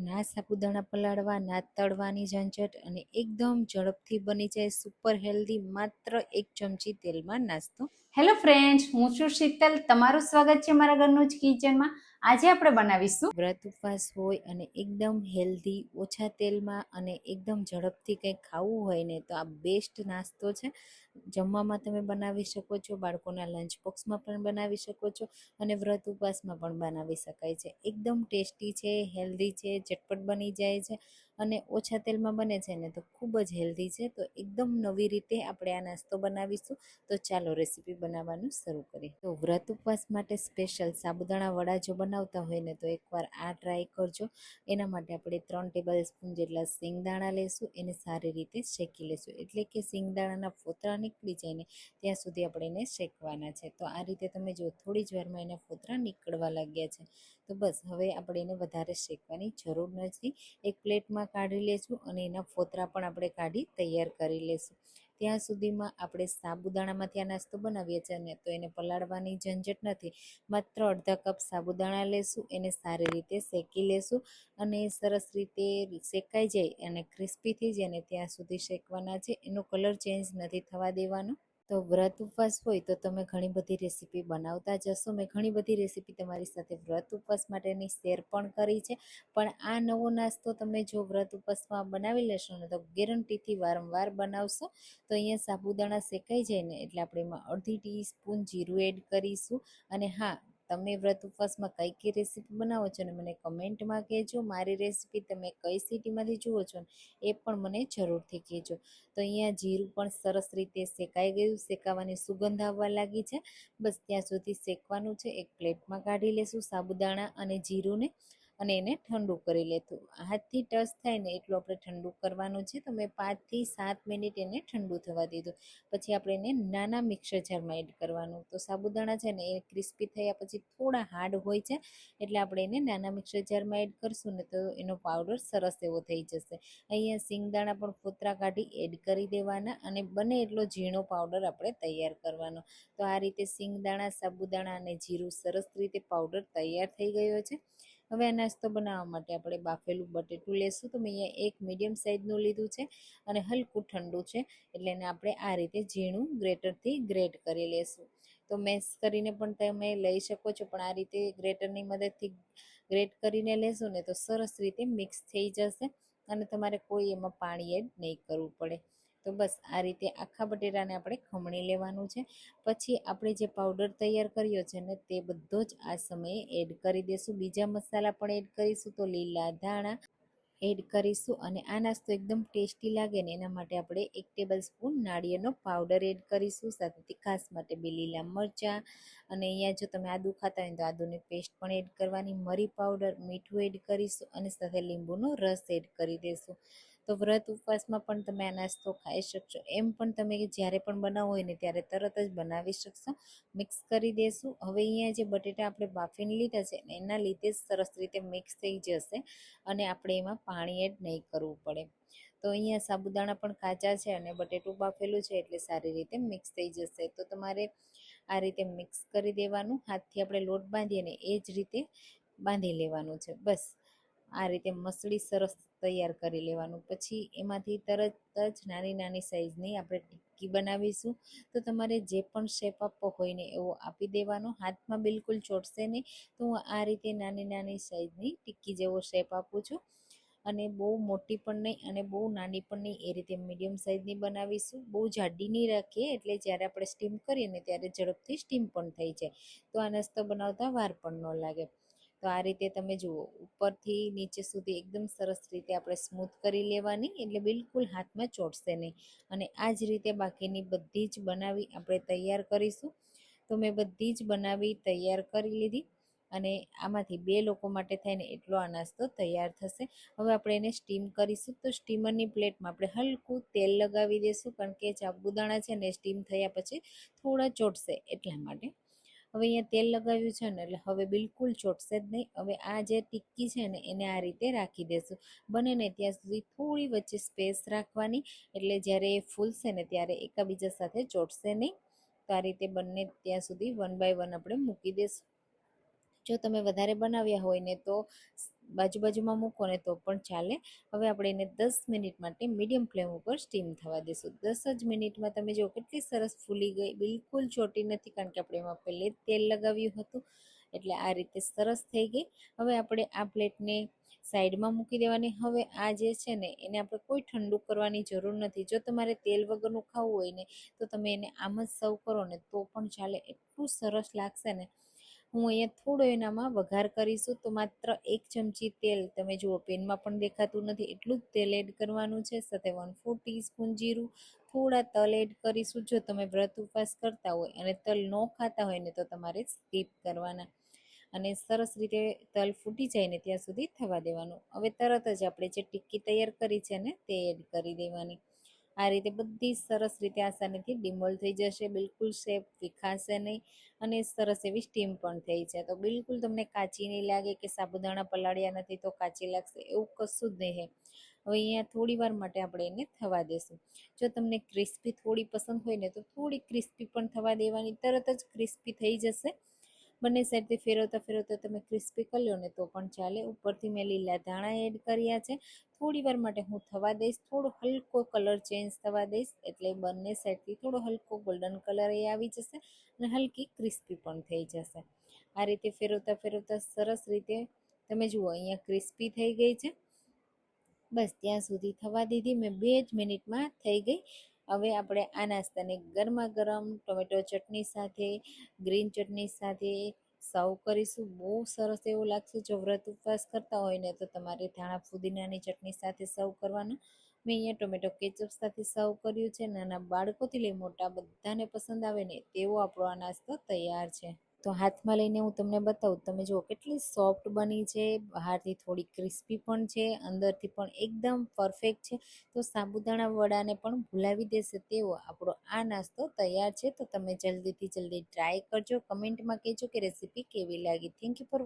ના સાબુદાણા પલાળવા, ના તળવાની ઝંઝટ અને એકદમ ઝડપથી બની જાય સુપર હેલ્ધી માત્ર એક ચમચી તેલમાં નાસ્તો. હેલો ફ્રેન્ડ્સ હું છું શીતલ. તમારું સ્વાગત છે મારા ઘરનું જ કિચનમાં આજે આપણે બનાવીશું વ્રત ઉપવાસ હોય અને એકદમ હેલ્ધી ઓછા તેલમાં અને એકદમ ઝડપથી કંઈક ખાવું હોય ને તો આ બેસ્ટ નાસ્તો છે. જમવામાં તમે બનાવી શકો છો, બાળકોના લંચ બોક્સમાં પણ બનાવી શકો છો અને વ્રત ઉપવાસમાં પણ બનાવી શકાય છે. એકદમ ટેસ્ટી છે હેલ્ધી છે, ઝટપટ બની જાય છે અને ઓછા તેલમાં બને છે ને તો ખૂબ જ હેલ્ધી છે. તો એકદમ નવી રીતે આપણે આ નાસ્તો બનાવીશું. તો ચાલો રેસીપી બનાવવાનું શરૂ કરીએ. તો વ્રત ઉપવાસ માટે સ્પેશિયલ સાબુદાણા વડા જો બનાવતા હોય ને તો એકવાર આ ટ્રાય કરજો. એના માટે આપણે ત્રણ ટેબલ સ્પૂન જેટલા સિંગદાણા લેશું. એને સારી રીતે શેકી લેશું. એટલે કે સિંગદાણાના ફોતરા નીકળી જાય ને ત્યાં સુધી આપણે એને શેકવાના છે. તો આ રીતે તમે જો થોડી જ વારમાં એના ફોતરા નીકળવા લાગ્યા છે. તો બસ, હવે આપણે એને વધારે શેકવાની જરૂર નથી. એક પ્લેટમાં કાઢી લેશું અને એના ફોતરા પણ આપણે કાઢી તૈયાર કરી લેશું. ત્યાં સુધીમાં આપણે સાબુદાણામાંથી આ નાસ્તો બનાવીએ છીએ ને તો એને પલાળવાની ઝંઝટ નથી. માત્ર અડધા કપ સાબુદાણા લેશું, એને સારી રીતે શેકી લેશું અને સરસ રીતે શેકાઈ જાય અને ક્રિસ્પી થઈ જાય ને ત્યાં સુધી શેકવાના છે. એનો કલર ચેન્જ નથી થવા દેવાનો. તો વ્રત ઉપવાસ હોય તો તમે ઘણી બધી રેસીપી બનાવતા જશો. મેં ઘણી બધી રેસીપી તમારી સાથે વ્રત ઉપવાસ માટેની શેર પણ કરી છે. પણ આ નવો નાસ્તો તમે જો વ્રત ઉપવાસમાં બનાવી લેશો ને તો ગેરંટીથી વારંવાર બનાવશો. તો અહીંયા સાબુદાણા શેકાઈ જાય ને એટલે આપણે એમાં અડધી ટીસ્પૂન જીરું એડ કરીશું. અને હા તમે વ્રત ઉપવાસમાં કઈ કઈ રેસીપી બનાવો છો ને મને કમેન્ટમાં કહેજો. મારી રેસીપી તમે કઈ સિટીમાંથી જુઓ છો ને એ પણ મને જરૂરથી કહેજો. તો અહીંયા જીરું પણ સરસ રીતે શેકાઈ ગયું. શેકાવાની સુગંધ આવવા લાગી છે. બસ ત્યાં સુધી શેકવાનું છે. એક પ્લેટમાં કાઢી લેશું સાબુદાણા અને જીરુંને. અને એને ઠંડુ કરી લેતું. હાથથી ટચ થાય ને એટલું આપણે ઠંડુ કરવાનું છે, તો મેં પાંચથી સાત મિનિટ એને ઠંડુ થવા દીધું. પછી આપણે એને નાના મિક્સર જારમાં એડ કરવાનું. તો સાબુદાણા છે ને એ ક્રિસ્પી થયા પછી થોડા હાર્ડ હોય છે, એટલે આપણે એને નાના મિક્સર જારમાં એડ કરશું ને તો એનો પાવડર સરસ એવો થઈ જશે. અહીંયા સિંગદાણા પણ ફોતરા કાઢી એડ કરી દેવાના અને બને એટલો ઝીણો પાવડર આપણે તૈયાર કરવાનો. તો આ રીતે સિંગદાણા, સાબુદાણા અને જીરું સરસ રીતે પાવડર તૈયાર થઈ ગયો છે. હવે આ નાસ્તો બનાવવા માટે આપણે બાફેલું બટેટું લેશું. તો મેં અહીંયા એક મીડિયમ સાઇઝનું લીધું છે અને હલકું ઠંડુ છે. એટલે એને આપણે આ રીતે ઝીણું ગ્રેટરથી ગ્રેટ કરી લેશું. તો મેસ કરીને પણ તમે લઈ શકો છો. પણ આ રીતે ગ્રેટરની મદદથી ગ્રેટ કરીને લેશો ને તો સરસ રીતે મિક્સ થઈ જશે અને તમારે કોઈ એમાં પાણી એડ નહીં કરવું પડે. તો બસ આ રીતે આખા બટેટાને આપણે ખમણી લેવાનું છે. પછી આપણે જે પાવડર તૈયાર કર્યો છે ને તે બધો જ આ સમયે એડ કરી દઈશું બીજા મસાલા પણ એડ કરીશું તો લીલા ધાણા એડ કરીશું અને આ નાસ્તો એકદમ ટેસ્ટી લાગે ને એના માટે આપણે એક ટેબલ સ્પૂન નાળિયેરનો પાવડર એડ કરીશું. સાથે તીખાસ માટે બે લીલા મરચાં અને અહીંયા જો તમે આદુ ખાતા હોય તો આદુની પેસ્ટ પણ એડ કરવાની. મરી પાવડર મીઠું એડ કરીશું અને સાથે લીંબુનો રસ એડ કરી દઈશું તો વ્રત ઉપવાસમાં પણ તમે આ નાસ્તો ખાઈ શકશો. એમ પણ તમે જ્યારે પણ બનાવો હોય ને ત્યારે તરત જ બનાવી શકશો. મિક્સ કરી દેશું. હવે અહીંયા જે બટેટા આપણે બાફીને લીધા છે એના લીધે સરસ રીતે મિક્સ થઈ જશે અને આપણે એમાં પાણી એડ નહીં કરવું પડે. તો અહીંયા સાબુદાણા પણ કાચા છે અને બટેટું બાફેલું છે એટલે સારી રીતે મિક્સ થઈ જશે. તો તમારે આ રીતે મિક્સ કરી દેવાનું. હાથથી આપણે લોટ બાંધીએ ને એ જ રીતે બાંધી લેવાનું છે. બસ. આ રીતે મસળી સરસ તૈયાર કરી લેવાનું. પછી એમાંથી તરત જ નાની નાની સાઈઝની આપણે ટિક્કી બનાવીશું. તો તમારે જે પણ શેપ આપવો હોય ને એવો આપી દેવાનો. હાથમાં બિલકુલ ચોટશે નહીં. તો હું આ રીતે નાની નાની સાઈઝની ટિક્કી જેવો શેપ આપું છું. અને બહુ મોટી પણ નહીં અને બહુ નાની પણ નહીં, એ રીતે મીડિયમ સાઇઝની બનાવીશું. બહુ જાડી નહીં રાખીએ, એટલે જ્યારે આપણે સ્ટીમ કરીએ ને ત્યારે ઝડપથી સ્ટીમ પણ થઈ જાય. તો આ નાસ્તો બનાવતા વાર પણ ન લાગે. તો આ રીતે તમે જુઓ, ઉપરથી નીચે સુધી એકદમ સરસ રીતે આપણે સ્મૂથ કરી લેવાની, એટલે બિલકુલ હાથમાં ચોટશે નહીં. અને આ જ રીતે બાકીની બધી જ બનાવી આપણે તૈયાર કરીશું. તો મેં બધી જ બનાવી તૈયાર કરી લીધી અને આમાંથી બે લોકો માટે થઈને એટલો આ નાસ્તો તૈયાર થશે. હવે આપણે એને સ્ટીમ કરીશું. તો સ્ટીમરની પ્લેટમાં આપણે હલકું તેલ લગાવી દઈશું કારણ કે સાબુદાણા છે ને સ્ટીમ થયા પછી થોડા ચોટશે એટલા માટે. હવે અહીંયા તેલ લગાવ્યું છે ને એટલે હવે બિલકુલ ચોટશે જ નહીં. હવે આ જે ટિક્કી છે ને એને આ રીતે રાખી દેશું. બને ને ત્યાં સુધી થોડી વચ્ચે સ્પેસ રાખવાની. એટલે જ્યારે એ ફૂલશે ને ત્યારે એકાબીજા સાથે ચોટશે નહીં. તો આ રીતે બંને ત્યાં સુધી વન બાય વન આપણે મૂકી દઈશું જો તમે વધારે બનાવ્યા હોય ને તો બાજુ બાજુમાં મૂકો ને તો પણ ચાલે. હવે આપણે એને દસ મિનિટ માટે મીડિયમ ફ્લેમ ઉપર સ્ટીમ થવા દઈશું દસ જ મિનિટમાં તમે જો કેટલી સરસ ફૂલી ગઈ. બિલકુલ ચોટી નથી કારણ કે આપણે એમાં પહેલે તેલ લગાવ્યું હતું. એટલે આ રીતે સરસ થઈ ગઈ. હવે આપણે આ પ્લેટને સાઈડમાં મૂકી દેવાની. હવે આ જે છે ને, એને આપણે કોઈ ઠંડુ કરવાની જરૂર નથી. જો તમારે તેલ વગરનું ખાવું હોય ને, તો તમે એને આમ જ સર્વ કરો ને તો પણ ચાલે. એટલું સરસ લાગશે ને. હું અહીંયા થોડો એનામાં વઘાર કરીશું તો માત્ર એક ચમચી તેલ તમે જુઓ, પેનમાં પણ દેખાતું નથી. એટલું જ તેલ એડ કરવાનું છે, સાથે વન ફોર ટીસ્પૂન જીરું. થોડા તલ એડ કરીશું. જો તમે વ્રત ઉપવાસ કરતા હોય અને તલ ન ખાતા હોય ને તો તમારે સ્કીપ કરવાના. અને સરસ રીતે તલ ફૂટી જાય ને ત્યાં સુધી થવા દેવાનું. હવે તરત જ આપણે જે ટિક્કી તૈયાર કરી છે ને તે એડ કરી દેવાની. આ રીતે બધી સરસ રીતે આસાનીથી ડિમોલ થઈ જશે, બિલકુલ શેપ વિખાશે નહીં અને સરસ એવી સ્ટીમ પણ થઈ છે. તો બિલકુલ તમને કાચી નહીં લાગે કે સાબુદાણા પલાળ્યા નથી તો કાચી લાગશે એવું કશું જ નહીં હવે અહીંયા થોડી વાર માટે આપણે એને થવા દેશું. જો તમને ક્રિસ્પી થોડી પસંદ હોય ને તો થોડી ક્રિસ્પી પણ થવા દેવાની, તરત જ ક્રિસ્પી થઈ જશે. બંને સાઈડથી ફેરવતા ફેરવતા તમે ક્રિસ્પી કરી લો ને તો પણ ચાલે. ઉપરથી મેં લીલા ધાણા એડ કર્યા છે. થોડી વાર માટે હું થવા દઈશ. થોડો હલકો કલર ચેન્જ થવા દઈશ. એટલે બંને સાઈડથી થોડો હલકો ગોલ્ડન કલર એ આવી જશે અને હલકી ક્રિસ્પી પણ થઈ જશે. આ રીતે ફેરવતા ફેરવતા સરસ રીતે તમે જુઓ, અહીંયા ક્રિસ્પી થઈ ગઈ છે. બસ ત્યાં સુધી થવા દીધી. મેં બે જ મિનિટમાં થઈ ગઈ. હવે આપણે આ નાસ્તાને ગરમા ગરમ ટોમેટો ચટણી સાથે, ગ્રીન ચટણી સાથે સર્વ કરીશું. બહુ સરસ એવું લાગશે જો વ્રત ઉપવાસ કરતા હોય ને તો તમારે ધાણા ફુદીનાની ચટણી સાથે સર્વ કરવાનું. મેં અહીંયા ટોમેટો કેચઅપ સાથે સર્વ કર્યું છે. નાના બાળકોથી લઈ મોટા બધાને પસંદ આવે ને તેવો આપણો આ નાસ્તો તૈયાર છે. તો હાથમાં લઈને હું તમને બતાવું, તમે જુઓ કેટલી સોફ્ટ બની છે, બહારથી થોડી ક્રિસ્પી પણ છે, અંદરથી પણ એકદમ પરફેક્ટ છે. તો સાબુદાણા વડાને પણ ભૂલાવી દેશે તેવો આપણો આ નાસ્તો તૈયાર છે. તો તમે જલ્દીથી જલ્દી ટ્રાય કરજો. કમેન્ટમાં કહેજો કે રેસીપી કેવી લાગી. Thank you for